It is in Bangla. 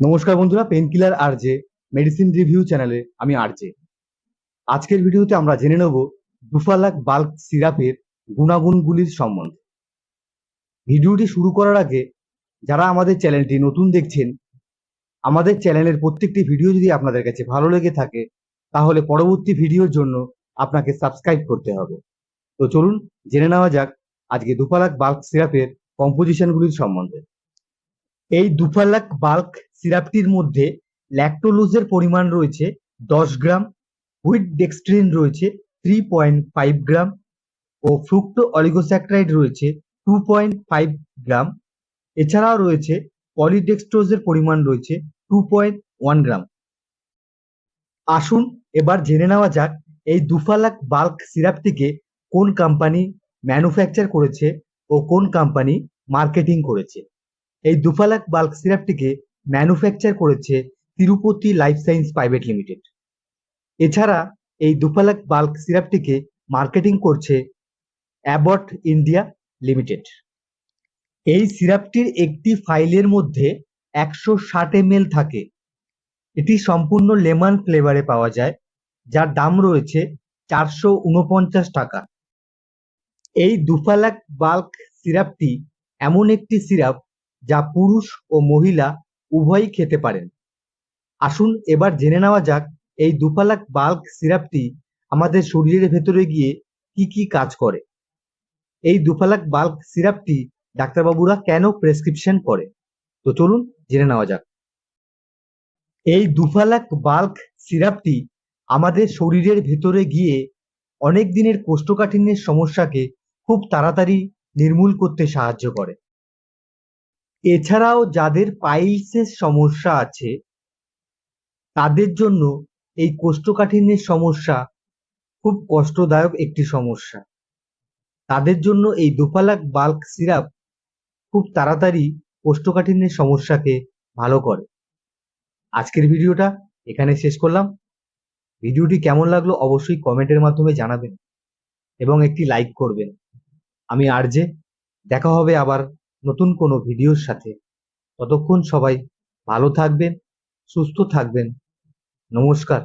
নমস্কার বন্ধুরা pain killer R J medicine review চ্যানেলে আমি আর জে আজকের ভিডিওতে আমরা জেনে নেব দুফালাক বাল্ক সিরাপের গুণাগুণগুলির সম্বন্ধে। ভিডিওটি শুরু করার আগে যারা আমাদের চ্যানেলটি নতুন দেখছেন, আমাদের চ্যানেলের প্রত্যেকটি ভিডিও যদি আপনাদের কাছে ভালো লেগে থাকে, তাহলে পরবর্তী ভিডিওর জন্য আপনাকে সাবস্ক্রাইব করতে হবে। তো চলুন, জেনে নেওয়া যাক আজকে দুফালাক বাল্ক সিরাপের কম্পোজিশনগুলির সম্বন্ধে। এই দুফালাক বাল্ক সিরাপটির মধ্যে ল্যাকটোলোজের পরিমাণ রয়েছে দশ গ্রাম হুইট ডেক্সট্রিন রয়েছে থ্রি পয়েন্ট ফাইভ গ্রাম ও ফ্রুক্টো অলিগোস্যাক্রাইড রয়েছে টু পয়েন্ট ফাইভ গ্রাম। এছাড়াও রয়েছে পলিডেক্সট্রোজের পরিমাণ রয়েছে টু পয়েন্ট ওয়ান গ্রাম। আসুন এবার জেনে নেওয়া যাক এই দুফালাক বাল্ক সিরাপটিকে কোন কোম্পানি ম্যানুফ্যাকচার করেছে ও কোন কোম্পানি মার্কেটিং করেছে। এই দুফালাক বাল্ক সিরাপটিকে ম্যানুফ্যাকচার করেছে Tirupati life science private limited এছাড়া এই দুফালাক বাল্ক সিরাপটিকে মার্কেটিং করছে অ্যাবট ইন্ডিয়া লিমিটেড এই সিরাপটির একটি ফাইলের মধ্যে একশো ষাট এম থাকে। এটি সম্পূর্ণ লেমন ফ্লেভারে পাওয়া যায়, যার দাম রয়েছে চারশো উনপঞ্চাশ টাকা। এই দুফালাক বাল্ক সিরাপটি এমন একটি সিরাপ যা পুরুষ ও মহিলা উভয়ই খেতে পারেন। আসুন এবার জেনে নেওয়া যাক এই দুফালাক বাল্ক সিরাপটি আমাদের শরীরের ভেতরে গিয়ে কি কি কাজ করে। এই দুফালাক বাল্ক সিরাপটি ডাক্তারবাবুরা কেন প্রেসক্রিপশন করে? তো চলুন জেনে নেওয়া যাক। এই দুফালাক বাল্ক সিরাপটি আমাদের শরীরের ভেতরে গিয়ে অনেক দিনের কোষ্ঠকাঠিন্যের সমস্যাকে খুব তাড়াতাড়ি নির্মূল করতে সাহায্য করে। এছাড়াও যাদের পাইলসের সমস্যা আছে, তাদের জন্য এই কোষ্ঠকাঠিন্যের সমস্যা খুব কষ্টদায়ক একটি সমস্যা। তাদের জন্য এই দোফালাক বাল্ক সিরাপ খুব তাড়াতাড়ি কোষ্ঠকাঠিন্যের সমস্যাকে ভালো করে। আজকের ভিডিওটা এখানে শেষ করলাম। ভিডিওটি কেমন লাগল অবশ্যই কমেন্টের মাধ্যমে জানাবেন এবং একটি লাইক করবেন। আমি আরজে দেখা হবে আবার নতুন কোনো ভিডিওর সাথে। ততক্ষণ সবাই ভালো থাকবেন সুস্থ থাকবেন। নমস্কার।